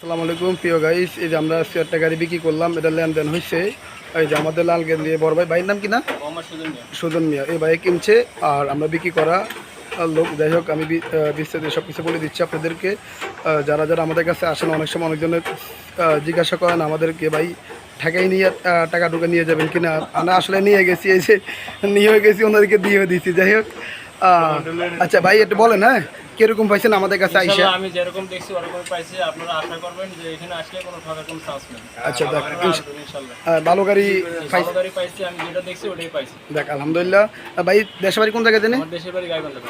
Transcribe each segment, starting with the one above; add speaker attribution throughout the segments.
Speaker 1: আসসালামু আলাইকুম প্রিয় গাইস এই যে আমরা একটা গাড়ি বিক্রি করলাম এটা লেনদেন হয়েছে এই যে আমাদের লাল গেল দিয়ে বড় ভাই ভাইয়ের নাম কি না? সুজন মিয়া। এই ভাই কিনছে আর আমরা বিক্রি করা লোক যাই হোক আমি বিস্তারিত সব কিছু বলে দিচ্ছি আপনাদেরকে। যারা যারা আমাদের কাছে আসেন অনেক সময় অনেকজনের জিজ্ঞাসা করেন আমাদেরকে ভাই ঠেকাই নিয়ে টাকা টুকা নিয়ে যাবেন কিনা আমরা আসলে নিয়ে গেছি এই যে নিয়ে গেছি ওনাদেরকে দিয়ে দিচ্ছি যাই হোক আচ্ছা ভাই একটু বলেন হ্যাঁ? কীরকম পাইছেন আমাদের কাছে আইসা?
Speaker 2: আমি যেরকম দেখছি ওরকম পাইছি আপনারা আশা করবেন যে এখানে আসলে কোনো ঠকার কোনো চান্স নেই।
Speaker 1: আচ্ছা দেখ
Speaker 2: ইনশাআল্লাহ
Speaker 1: ভালো গাড়ি পাইছি।
Speaker 2: গাড়ি পাইছি আমি যেটা দেখছি ওটাই পাইছি।
Speaker 1: দেখ আলহামদুলিল্লাহ। ভাই দেশের বাড়ি কোন জায়গায়
Speaker 2: আমার দেশের বাড়ি গাইবান্ধা।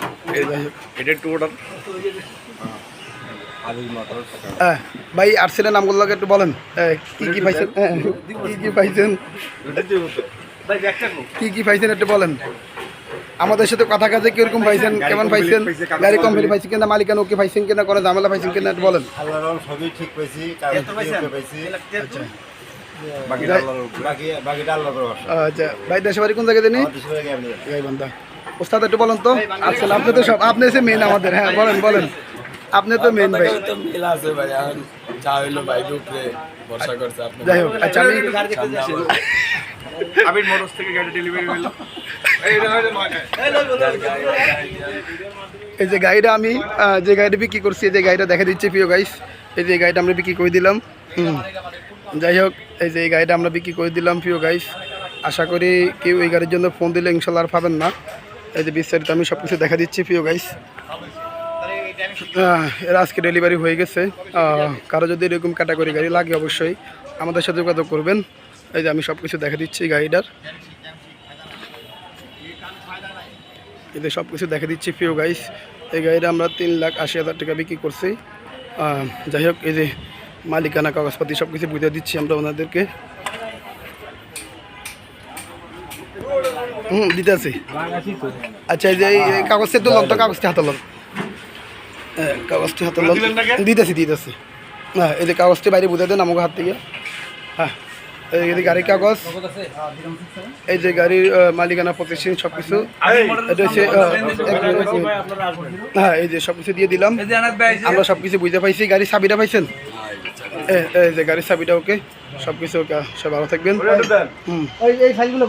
Speaker 3: এটা ওটা
Speaker 1: আহ, ভাই আর্সেলের নামগুলো একটু বলেন। কি কি পাইছেন? হ্যাঁ, কি কি পাইছেন? কি কি পাইছেন একটু বলেন। আমাদের সাথে কথা কাজে কীরকম পাইছেন? কেমন পাইছেন? গাড়ি কোম্পানি পাইছেন কিনা? মালিকানা ওকে পাইছেন কিনা? কোনো ঝামেলা পাইছেন কিনা? একটু বলেন।
Speaker 3: আল্লাহর রহম সবই ঠিক পাইছি পাইছি। বাকিটা আল্লাহর উপরে। বাকি বাকিটা আল্লাহর উপরে
Speaker 1: আচ্ছা। ভাই দেশের বাড়ি কোন। গাইবান্ধা ওস্তাদ একটু বলেন তো। আর্সেল আপনি তো সব আপনি এসে মেন আমাদের। হ্যাঁ বলেন বলেন। আপনি তো মেন ভাই।
Speaker 4: তো মিল আছে ভাই এখন চা হইল বাইক উপরে ভরসা করছে আপনি
Speaker 1: যাই হোক আচ্ছা আমি
Speaker 3: মোটরস থেকে গাড়ি ডেলিভারি হলো
Speaker 1: এই যে গাড়িটা আমি যে গাড়িটা বিক্রি করছি, এই যে গাড়িটা দেখা দিচ্ছি প্রিয় গাইস এই যে গাড়িটা আমরা বিক্রি করে দিলাম। যাই হোক, এই যে এই গাড়িটা আমরা বিক্রি করে দিলাম প্রিয় গাইস আশা করি কেউ এই গাড়ির জন্য ফোন দিলে ইনশাল্লাহ আর পাবেন না। এই যে বিস্তারিত আমি সব কিছু দেখা দিচ্ছি প্রিয় গাইস এর আজকে ডেলিভারি হয়ে গেছে। কারও যদি এরকম ক্যাটাগরি গাড়ি লাগে অবশ্যই আমাদের সাথে যোগাযোগ করবেন। এই যে আমি সব কিছু দেখা দিচ্ছি গাড়িটার। এতে সব কিছু দেখা দিচ্ছি প্রিয় গাইস এই গাড়িটা আমরা তিন লাখ আশি হাজার টাকা বিক্রি করছি। যাই হোক এই যে মালিকানা কাগজপাতি সব কিছু বুঝে দিচ্ছি আমরা ওনাদেরকে। হুম দিতে আছি। আচ্ছা এই যে এই কাগজটা একটু লন তো কাগজটা হাতে লন। হ্যাঁ, কাগজটি হাতে লন। দিতেছি দিতেছি হ্যাঁ এই যে কাগজটি বাইরে বুঝে দেন আমাকে হাত থেকে। হ্যাঁ। এই যে গাড়ির কাগজ এই যে গাড়ির মালিকানা প্রতিষ্ঠান সব কিছু এটা হচ্ছে আহ, এক মিনিট, এক মিনিট।
Speaker 2: আপনারা আসবেন
Speaker 1: হ্যাঁ এই যে সব কিছু দিয়ে দিলাম আমরা সব কিছু বুঝতে পাইছি গাড়ির চাবিটা পাইছেন? এ- এই যে গাড়ির চাবিটা ওকে। সব কিছু ওকে সব ভালো থাকবেন। হুম। এই এই ফাইলগুলো